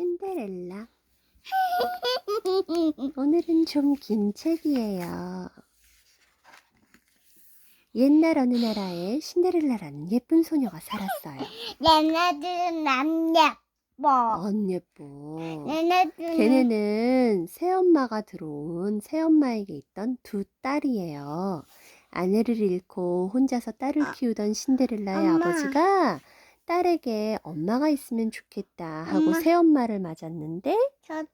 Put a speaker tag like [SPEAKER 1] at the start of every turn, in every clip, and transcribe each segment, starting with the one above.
[SPEAKER 1] 신데렐라. 오늘은 좀 긴 책이에요. 옛날 어느 나라에 신데렐라라는 예쁜 소녀가 살았어요.
[SPEAKER 2] 얘네들은 남녀
[SPEAKER 1] 뭐안 예뻐.
[SPEAKER 2] 얘네들은
[SPEAKER 1] 걔네는 새엄마가 들어온 새엄마에게 있던 두 딸이에요. 아내를 잃고 혼자서 딸을
[SPEAKER 2] 아,
[SPEAKER 1] 키우던 신데렐라의
[SPEAKER 2] 엄마.
[SPEAKER 1] 아버지가 딸에게 엄마가 있으면 좋겠다 하고
[SPEAKER 2] 엄마.
[SPEAKER 1] 새엄마를 맞았는데
[SPEAKER 2] 저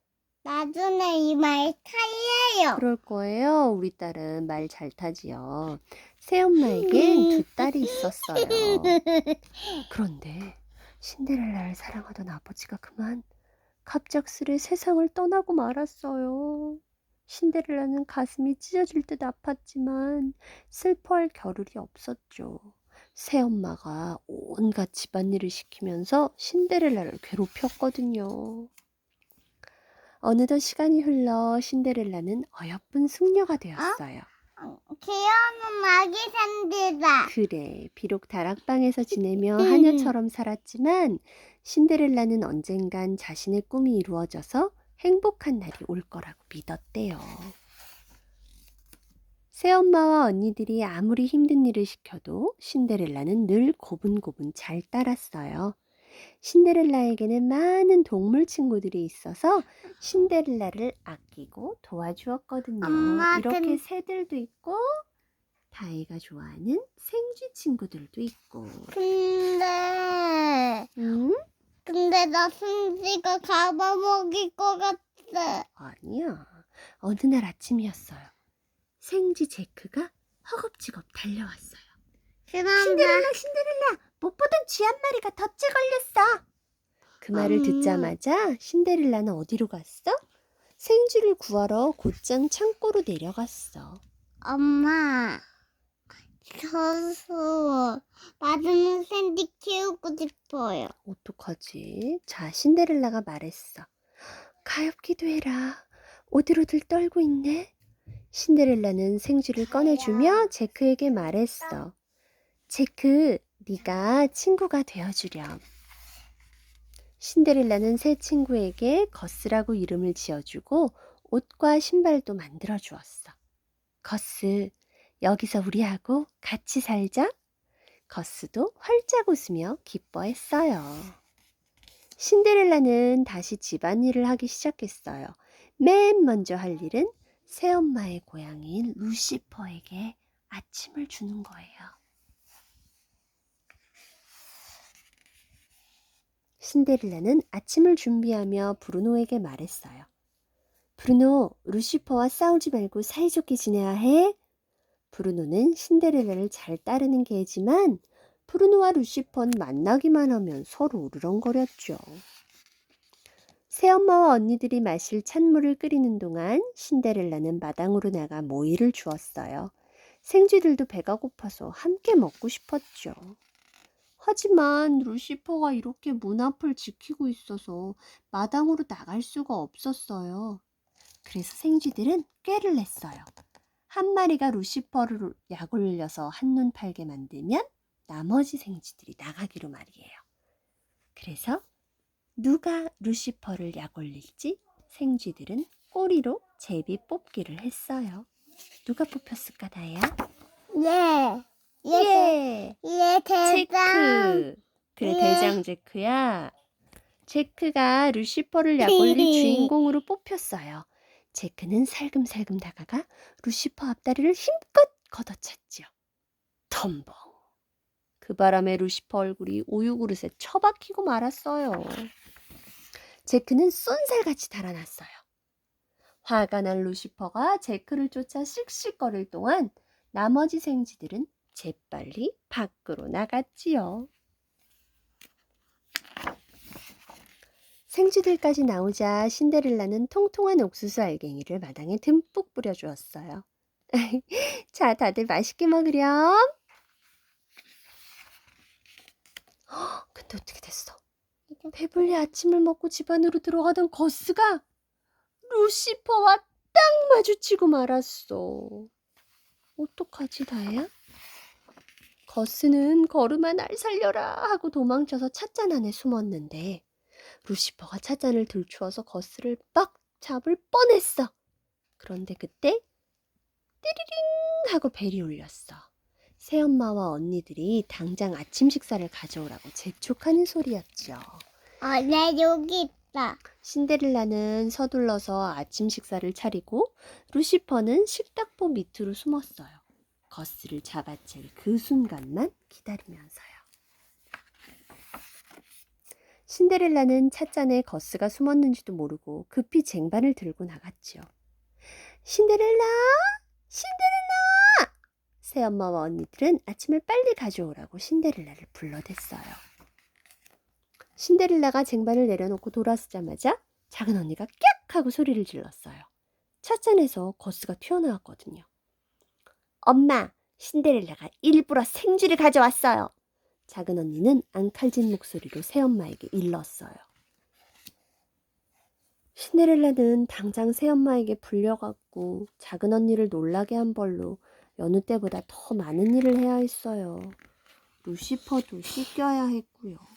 [SPEAKER 2] 나중에 이 말 탈래요.
[SPEAKER 1] 그럴 거예요. 우리 딸은 말 잘 타지요. 새엄마에겐 두 딸이 있었어요. 그런데 신데렐라를 사랑하던 아버지가 그만 갑작스레 세상을 떠나고 말았어요. 신데렐라는 가슴이 찢어질 듯 아팠지만 슬퍼할 겨를이 없었죠. 새엄마가 온갖 집안일을 시키면서 신데렐라를 괴롭혔거든요. 어느덧 시간이 흘러 신데렐라는 어여쁜 숙녀가 되었어요.
[SPEAKER 2] 귀여운 아기 샌디다.
[SPEAKER 1] 그래, 비록 다락방에서 지내며
[SPEAKER 2] 음.
[SPEAKER 1] 하녀처럼 살았지만 신데렐라는 언젠간 자신의 꿈이 이루어져서 행복한 날이 올 거라고 믿었대요. 새엄마와 언니들이 아무리 힘든 일을 시켜도 신데렐라는 늘 고분고분 잘 따랐어요. 신데렐라에게는 많은 동물 친구들이 있어서 신데렐라를 아끼고 도와주었거든요.
[SPEAKER 2] 엄마,
[SPEAKER 1] 이렇게
[SPEAKER 2] 근-
[SPEAKER 1] 새들도 있고 다이가 좋아하는 생쥐 친구들도 있고.
[SPEAKER 2] 근데
[SPEAKER 1] 음?
[SPEAKER 2] 근데 나 순지가 잡아먹일 것 같아.
[SPEAKER 1] 아니야. 어느 날 아침이었어요. 생쥐 제크가 허겁지겁 달려왔어요. 신데렐라, 신데렐라, 못 보던 쥐 한 마리가 덫에 걸렸어. 그 말을
[SPEAKER 2] 엄마.
[SPEAKER 1] 듣자마자 신데렐라는 어디로 갔어? 생쥐를 구하러 곧장 창고로 내려갔어.
[SPEAKER 2] 엄마 저수 나중에 샌디 키우고 싶어요.
[SPEAKER 1] 어떡하지? 자, 신데렐라가 말했어. 가엾기도 해라. 오들오들 떨고 있네. 신데렐라는 생쥐를 꺼내주며 제크에게 말했어. 제크, 네가 친구가 되어주렴. 신데렐라는 새 친구에게 거스라고 이름을 지어주고 옷과 신발도 만들어 주었어. 거스, 여기서 우리하고 같이 살자. 거스도 활짝 웃으며 기뻐했어요. 신데렐라는 다시 집안일을 하기 시작했어요. 맨 먼저 할 일은 새엄마의 고향인 루시퍼에게 아침을 주는 거예요. 신데렐라는 아침을 준비하며 브루노에게 말했어요. 브루노, 루시퍼와 싸우지 말고 사이좋게 지내야 해. 브루노는 신데렐라를 잘 따르는 개지만 브루노와 루시퍼는 만나기만 하면 서로 우르렁거렸죠. 새엄마와 언니들이 마실 찬물을 끓이는 동안 신데렐라는 마당으로 나가 모이를 주었어요. 생쥐들도 배가 고파서 함께 먹고 싶었죠. 하지만 루시퍼가 이렇게 문 앞을 지키고 있어서 마당으로 나갈 수가 없었어요. 그래서 생쥐들은 꾀를 냈어요. 한 마리가 루시퍼를 약 올려서 한눈 팔게 만들면 나머지 생쥐들이 나가기로 말이에요. 그래서 누가 루시퍼를 약 올릴지 생쥐들은 꼬리로 제비 뽑기를 했어요. 누가 뽑혔을까, 다야?
[SPEAKER 2] 예. 예.
[SPEAKER 1] 예!
[SPEAKER 2] 예, 대장.
[SPEAKER 1] 체크! 그래,
[SPEAKER 2] 예.
[SPEAKER 1] 대장 제크야. 제크가 루시퍼를 약 올릴 주인공으로 뽑혔어요. 제크는 살금살금 다가가 루시퍼 앞다리를 힘껏 걷어찼지요. 덤벙. 그 바람에 루시퍼 얼굴이 우유 그릇에 처박히고 말았어요. 제크는 쏜살같이 달아났어요. 화가 난 루시퍼가 제크를 쫓아 씩씩거릴 동안 나머지 생쥐들은 재빨리 밖으로 나갔지요. 생쥐들까지 나오자 신데렐라는 통통한 옥수수 알갱이를 마당에 듬뿍 뿌려주었어요. 자, 다들 맛있게 먹으렴. 헉, 근데 어떻게 됐어? 배불리 아침을 먹고 집 안으로 들어가던 거스가 루시퍼와 딱 마주치고 말았어. 어떡하지, 다혜야? 거스는 걸음아 날 살려라 하고 도망쳐서 찻잔 안에 숨었는데 루시퍼가 찻잔을 들추어서 거스를 빡 잡을 뻔했어. 그런데 그때 띠리링 하고 벨이 울렸어. 새엄마와 언니들이 당장 아침 식사를 가져오라고 재촉하는 소리였죠.
[SPEAKER 2] 어, 내 여기 있다.
[SPEAKER 1] 신데렐라는 서둘러서 아침 식사를 차리고 루시퍼는 식탁보 밑으로 숨었어요. 거스를 잡아챌 그 순간만 기다리면서요. 신데렐라는 찻잔에 거스가 숨었는지도 모르고 급히 쟁반을 들고 나갔지요. 신데렐라! 신데렐라! 새엄마와 언니들은 아침을 빨리 가져오라고 신데렐라를 불러댔어요. 신데렐라가 쟁반을 내려놓고 돌아서자마자 작은 언니가 깍 하고 소리를 질렀어요. 찻잔에서 거스가 튀어나왔거든요. 엄마, 신데렐라가 일부러 생쥐를 가져왔어요. 작은 언니는 앙칼진 목소리로 새엄마에게 일렀어요. 신데렐라는 당장 새엄마에게 불려갔고 작은 언니를 놀라게 한 벌로 여느 때보다 더 많은 일을 해야 했어요. 루시퍼도 씻겨야 했고요.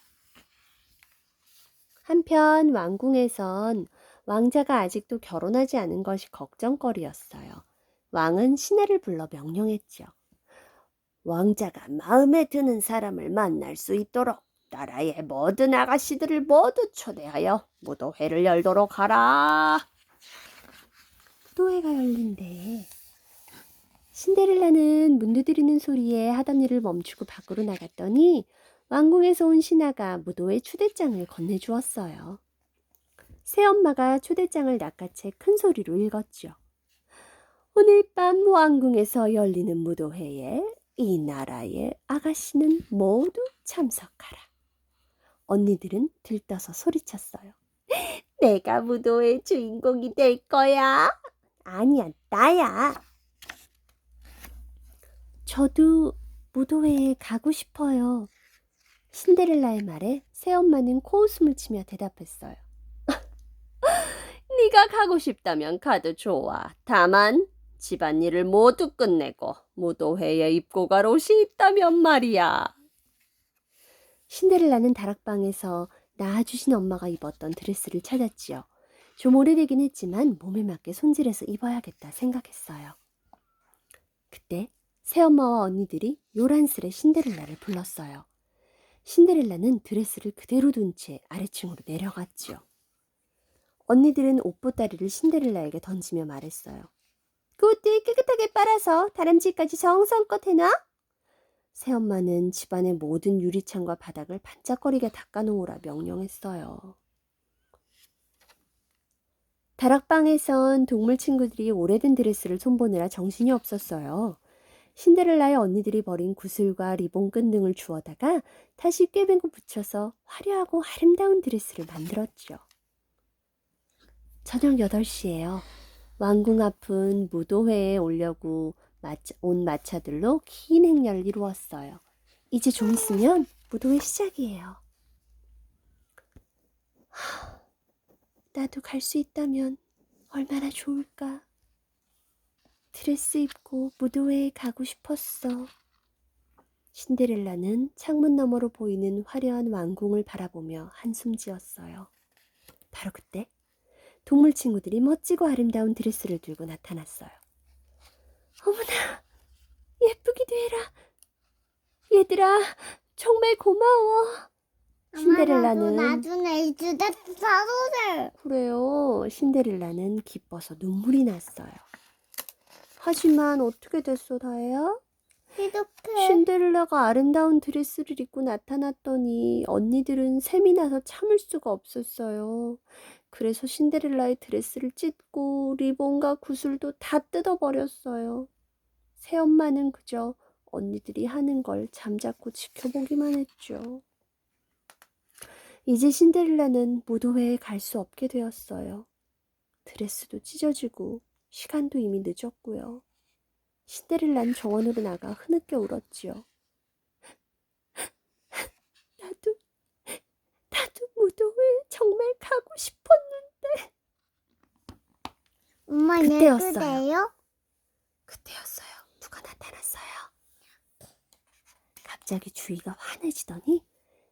[SPEAKER 1] 한편 왕궁에선 왕자가 아직도 결혼하지 않은 것이 걱정거리였어요. 왕은 신하를 불러 명령했죠. 왕자가 마음에 드는 사람을 만날 수 있도록 나라의 모든 아가씨들을 모두 초대하여 무도회를 열도록 하라. 무도회가 열린대. 신데렐라는 문 두드리는 소리에 하던 일을 멈추고 밖으로 나갔더니 왕궁에서 온 신하가 무도회 초대장을 건네주었어요. 새엄마가 초대장을 낚아채 큰 소리로 읽었죠. 오늘 밤 왕궁에서 열리는 무도회에 이 나라의 아가씨는 모두 참석하라. 언니들은 들떠서 소리쳤어요. 내가 무도회 주인공이 될 거야. 아니야, 나야. 저도 무도회에 가고 싶어요. 신데렐라의 말에 새엄마는 코웃음을 치며 대답했어요. 네가 가고 싶다면 가도 좋아. 다만 집안일을 모두 끝내고 무도회에 입고 갈 옷이 있다면 말이야. 신데렐라는 다락방에서 낳아주신 엄마가 입었던 드레스를 찾았지요. 좀 오래되긴 했지만 몸에 맞게 손질해서 입어야겠다 생각했어요. 그때 새엄마와 언니들이 요란스레 신데렐라를 불렀어요. 신데렐라는 드레스를 그대로 둔 채 아래층으로 내려갔지요. 언니들은 옷보따리를 신데렐라에게 던지며 말했어요. 그 옷들 깨끗하게 빨아서 다람쥐까지 정성껏 해놔. 새엄마는 집안의 모든 유리창과 바닥을 반짝거리게 닦아놓으라 명령했어요. 다락방에선 동물 친구들이 오래된 드레스를 손보느라 정신이 없었어요. 신데렐라의 언니들이 버린 구슬과 리본끈 등을 주워다가 다시 꿰매고 붙여서 화려하고 아름다운 드레스를 만들었죠. 저녁 8시예요. 왕궁 앞은 무도회에 오려고 마차, 온 마차들로 긴 행렬을 이루었어요. 이제 좀 있으면 무도회 시작이에요. 하, 나도 갈 수 있다면 얼마나 좋을까. 드레스 입고 무도회에 가고 싶었어. 신데렐라는 창문 너머로 보이는 화려한 왕궁을 바라보며 한숨 지었어요. 바로 그때 동물 친구들이 멋지고 아름다운 드레스를 들고 나타났어요. 어머나, 예쁘기도 해라. 얘들아, 정말 고마워. 신데렐라는
[SPEAKER 2] 나중에 이 드레스 사도 돼.
[SPEAKER 1] 그래요. 신데렐라는 기뻐서 눈물이 났어요. 하지만 어떻게 됐어, 다혜야?
[SPEAKER 2] 이렇게.
[SPEAKER 1] 신데렐라가 아름다운 드레스를 입고 나타났더니 언니들은 샘이 나서 참을 수가 없었어요. 그래서 신데렐라의 드레스를 찢고 리본과 구슬도 다 뜯어버렸어요. 새엄마는 그저 언니들이 하는 걸 잠자코 지켜보기만 했죠. 이제 신데렐라는 무도회에 갈 수 없게 되었어요. 드레스도 찢어지고 시간도 이미 늦었고요. 신데렐라는 정원으로 나가 흐느껴 울었지요. 나도, 나도 무도회에 정말 가고 싶었는데.
[SPEAKER 2] 엄마
[SPEAKER 1] 그때였어요. 그때였어요. 누가 나타났어요. 갑자기 주위가 환해지더니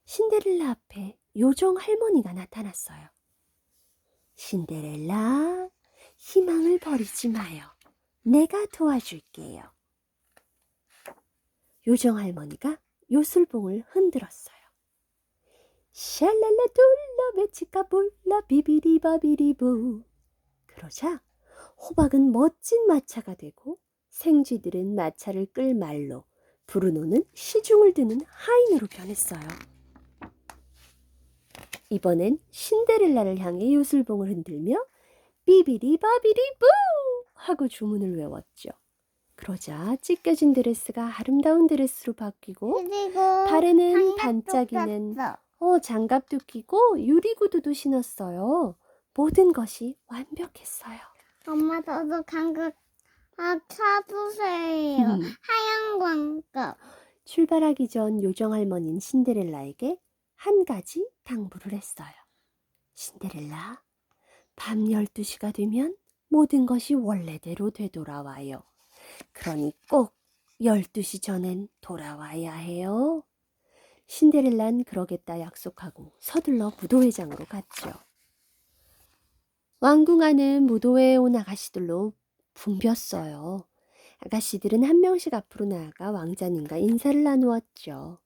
[SPEAKER 1] 신데렐라 앞에 요정 할머니가 나타났어요. 신데렐라, 희망을 버리지 마요. 내가 도와줄게요. 요정 할머니가 요술봉을 흔들었어요. 샬랄라 둘라 메치카 볼라 비비리바비리부 그러자 호박은 멋진 마차가 되고 생쥐들은 마차를 끌 말로 브루노는 시중을 드는 하인으로 변했어요. 이번엔 신데렐라를 향해 요술봉을 흔들며 비비리바비리부 하고 주문을 외웠죠. 그러자 찢겨진 드레스가 아름다운 드레스로 바뀌고
[SPEAKER 2] 그리고
[SPEAKER 1] 발에는
[SPEAKER 2] 장갑도
[SPEAKER 1] 반짝이는
[SPEAKER 2] 꼈어.
[SPEAKER 1] 어, 장갑도 끼고 유리구두도 신었어요. 모든 것이 완벽했어요.
[SPEAKER 2] 엄마 저도 장갑 아 사주세요.
[SPEAKER 1] 음.
[SPEAKER 2] 하얀 장갑.
[SPEAKER 1] 출발하기 전 요정 할머니는 신데렐라에게 한 가지 당부를 했어요. 신데렐라, 밤 12시가 되면 모든 것이 원래대로 되돌아와요. 그러니 꼭 12시 전엔 돌아와야 해요. 신데렐라는 그러겠다 약속하고 서둘러 무도회장으로 갔죠. 왕궁 안은 무도회에 온 아가씨들로 붐볐어요. 아가씨들은 한 명씩 앞으로 나아가 왕자님과 인사를 나누었죠.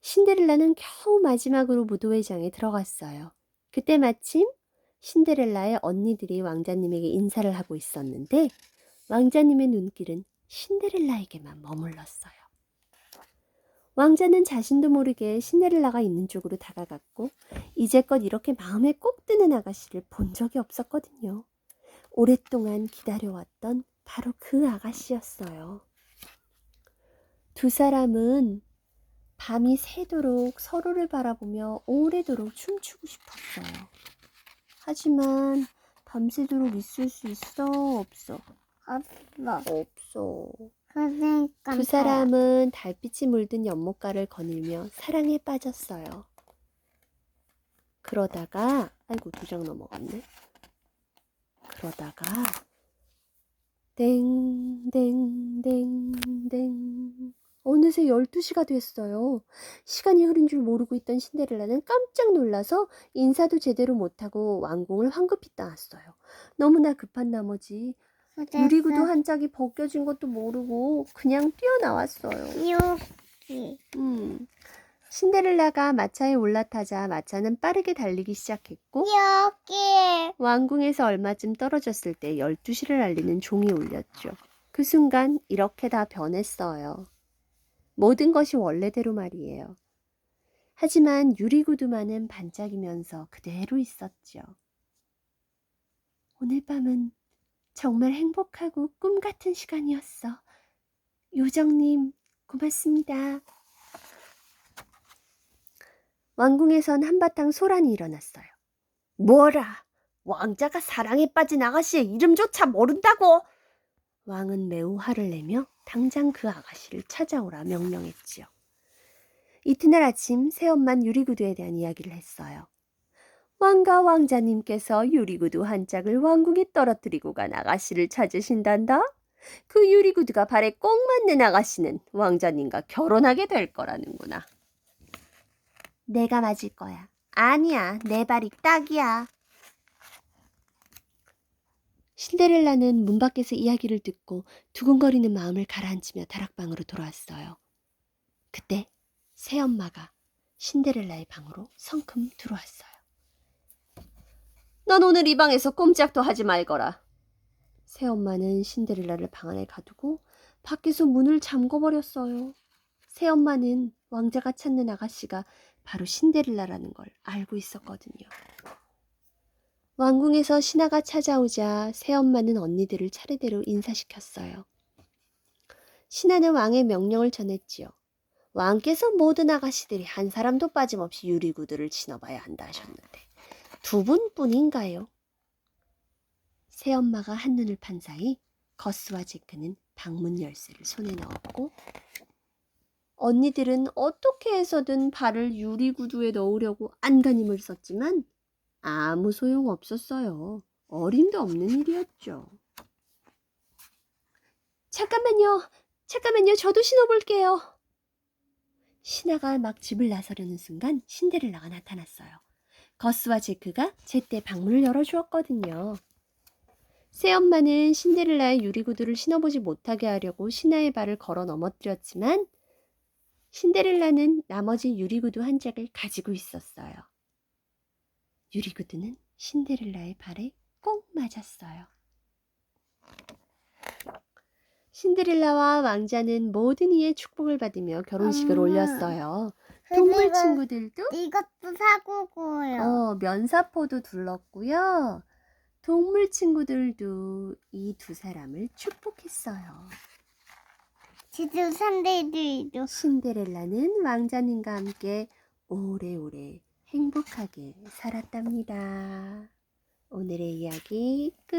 [SPEAKER 1] 신데렐라는 겨우 마지막으로 무도회장에 들어갔어요. 그때 마침 신데렐라의 언니들이 왕자님에게 인사를 하고 있었는데 왕자님의 눈길은 신데렐라에게만 머물렀어요. 왕자는 자신도 모르게 신데렐라가 있는 쪽으로 다가갔고 이제껏 이렇게 마음에 꼭 드는 아가씨를 본 적이 없었거든요. 오랫동안 기다려왔던 바로 그 아가씨였어요. 두 사람은 밤이 새도록 서로를 바라보며 오래도록 춤추고 싶었어요. 하지만 밤새도록 있을 수 있어? 없어?
[SPEAKER 2] 없어.
[SPEAKER 1] 없어. 두 사람은 달빛이 물든 연못가를 거닐며 사랑에 빠졌어요. 그러다가, 아이고, 두 장 넘어갔네. 그러다가, 땡, 땡, 땡, 땡. 어느새 12시가 됐어요. 시간이 흐른 줄 모르고 있던 신데렐라는 깜짝 놀라서 인사도 제대로 못하고 왕궁을 황급히 떠났어요. 너무나 급한 나머지 유리구두 한 짝이 벗겨진 것도 모르고 그냥 뛰어나왔어요.
[SPEAKER 2] 여기
[SPEAKER 1] 음. 신데렐라가 마차에 올라타자 마차는 빠르게 달리기 시작했고
[SPEAKER 2] 여기
[SPEAKER 1] 왕궁에서 얼마쯤 떨어졌을 때 12시를 알리는 종이 울렸죠. 그 순간 이렇게 다 변했어요. 모든 것이 원래대로 말이에요. 하지만 유리구두만은 반짝이면서 그대로 있었죠. 오늘 밤은 정말 행복하고 꿈 같은 시간이었어. 요정님, 고맙습니다. 왕궁에선 한바탕 소란이 일어났어요. 뭐라? 왕자가 사랑에 빠진 아가씨의 이름조차 모른다고? 왕은 매우 화를 내며 당장 그 아가씨를 찾아오라 명령했지요. 이튿날 아침 새엄만 유리구두에 대한 이야기를 했어요. 왕과 왕자님께서 유리구두 한 짝을 왕궁에 떨어뜨리고 간 아가씨를 찾으신단다? 그 유리구두가 발에 꼭 맞는 아가씨는 왕자님과 결혼하게 될 거라는구나. 내가 맞을 거야. 아니야, 내 발이 딱이야. 신데렐라는 문 밖에서 이야기를 듣고 두근거리는 마음을 가라앉히며 다락방으로 돌아왔어요. 그때 새엄마가 신데렐라의 방으로 성큼 들어왔어요. 넌 오늘 이 방에서 꼼짝도 하지 말거라. 새엄마는 신데렐라를 방 안에 가두고 밖에서 문을 잠궈버렸어요. 새엄마는 왕자가 찾는 아가씨가 바로 신데렐라라는 걸 알고 있었거든요. 왕궁에서 신하가 찾아오자 새엄마는 언니들을 차례대로 인사시켰어요. 신하는 왕의 명령을 전했지요. 왕께서 모든 아가씨들이 한 사람도 빠짐없이 유리구두를 신어봐야 한다 하셨는데 두 분뿐인가요? 새엄마가 한눈을 판 사이 거스와 제크는 방문 열쇠를 손에 넣었고 언니들은 어떻게 해서든 발을 유리구두에 넣으려고 안간힘을 썼지만 아무 소용 없었어요. 어림도 없는 일이었죠. 잠깐만요. 잠깐만요. 저도 신어볼게요. 신하가 막 집을 나서려는 순간 신데렐라가 나타났어요. 거스와 제크가 제때 방문을 열어주었거든요. 새엄마는 신데렐라의 유리구두를 신어보지 못하게 하려고 신하의 발을 걸어 넘어뜨렸지만 신데렐라는 나머지 유리구두 한 짝을 가지고 있었어요. 유리구두는 신데렐라의 발에 꼭 맞았어요. 신데렐라와 왕자는 모든 이의 축복을 받으며 결혼식을
[SPEAKER 2] 엄마.
[SPEAKER 1] 올렸어요. 동물
[SPEAKER 2] 그리고
[SPEAKER 1] 친구들도
[SPEAKER 2] 이것도 사고 고요.
[SPEAKER 1] 어, 면사포도 둘렀고요. 동물 친구들도 이 두 사람을 축복했어요.
[SPEAKER 2] 지금 산들들도
[SPEAKER 1] 신데렐라는 왕자님과 함께 오래오래 행복하게 살았답니다. 오늘의 이야기 끝.